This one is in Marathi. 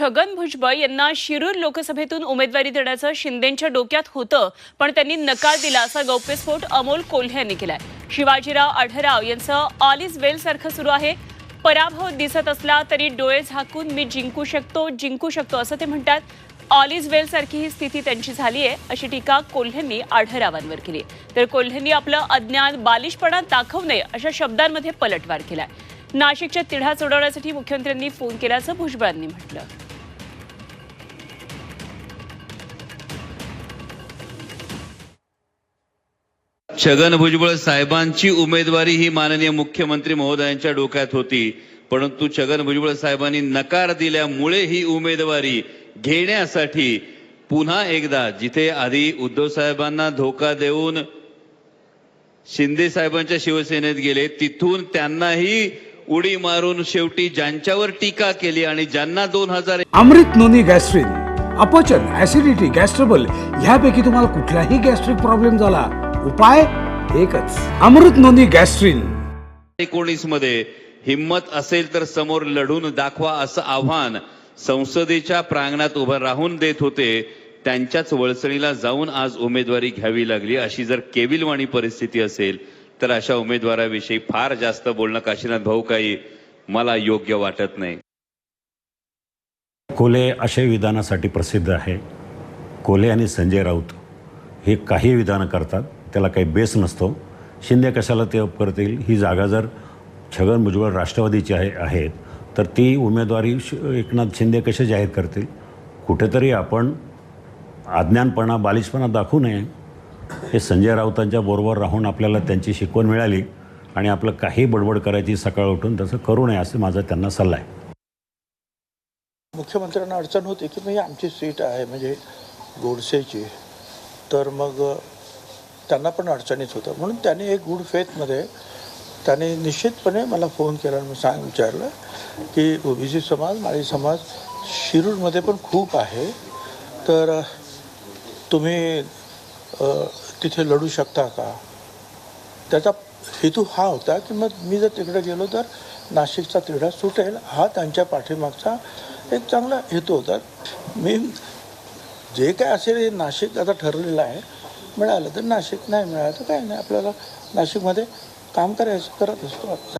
छगन भुजबळ यांना शिरूर लोकसभेतून उमेदवारी देण्याचं शिंदेच्या डोक्यात होतं पण त्यांनी नकार दिला असा गौप्यस्फोट अमोल कोल्हे यांनी केलाय. शिवाजीराव आढराव यांचं ऑल इज वेल सारखं सुरू आहे. पराभव दिसत असला तरी डोळे झाकून मी जिंकू शकतो जिंकू शकतो असं ते म्हणतात. ऑल इज वेल सारखी ही स्थिती त्यांची झाली आहे अशी टीका कोल्हेंनी आढरावांवर केली. तर कोल्हेंनी आपलं अज्ञान बालिशपणा दाखवू नये अशा शब्दांमध्ये पलटवार केलाय. नाशिकच्या तिढा सोडवण्यासाठी मुख्यमंत्र्यांनी फोन केल्याचं भुजबळांनी म्हटलं. छगन भुजबळ साहेबांची उमेदवारी ही माननीय मुख्यमंत्री महोदयांच्या डोक्यात होती. परंतु छगन भुजबळ साहेबांनी नकार दिल्यामुळे ही उमेदवारी घेण्यासाठी पुन्हा एकदा जिथे आधी उद्धव साहेबांना धोका देऊन शिंदे साहेबांच्या शिवसेनेत गेले तिथून त्यांनाही उडी मारून शेवटी ज्यांच्यावर टीका केली आणि ज्यांना दोन हजार अमृत नोनी गॅस्ट्रिन अपचन ऍसिडिटी गॅस्ट्रबल ह्यापैकी तुम्हाला कुठलाही गॅस्ट्रिक प्रॉब्लेम झाला. उपाय एकच अमृत नोनी गॅस्ट्रिन. एकोणीसमध्ये हिम्मत असेल तर समोर लढून दाखवा असं आव्हान संसदेच्या प्रांगणात उभं राहून देत होते. त्यांच्याच वळसणीला जाऊन आज उमेदवारी घ्यावी लागली. अशी जर केविलवाणी परिस्थिती असेल तर अशा उमेदवाराविषयी फार जास्त बोलणं काशीनाथ भाऊ काही मला योग्य वाटत नाही. कोले अशा विधानासाठी प्रसिद्ध आहे. कोले आणि संजय राऊत हे काही विधानं करतात. त्याला काही बेस नसतो. शिंदे कशाला ते अप करतील? ही जागा जर छगन भुजबळ राष्ट्रवादीची आहे आहेत तर ती उमेदवारी श- एकनाथ शिंदे कसे जाहीर करतील? कुठेतरी आपण अज्ञानपणा बालिशपणा दाखवू नये. हे संजय राऊतांच्या बरोबर राहून आपल्याला त्यांची शिकवण मिळाली आणि आपलं काही बडबड करायची सकाळ उठून तसं करू नये असं माझा त्यांना सल्ला आहे. मुख्यमंत्र्यांना अडचण होती की मी आमची सीट आहे म्हणजे गोडसेची. तर मग त्यांना पण अडचणीत होतं. म्हणून त्यांनी एक गुड फेथमध्ये त्याने निश्चितपणे मला फोन केला आणि मी सांग विचारलं की ओबीसी समाज माळी समाज शिरूरमध्ये पण खूप आहे. तर तुम्ही तिथे लढू शकता का? त्याचा हेतू हा होता की मग मी जर तिकडे गेलो तर नाशिकचा तिढा सुटेल. हा त्यांच्या पाठीमागचा एक चांगला हेतू होता. मी जे काय असेल हे नाशिक आता ठरलेलं आहे. मिळालं तर नाशिक नाही मिळालं तर काय नाही. आपल्याला नाशिकमध्ये काम करायचं करत असतो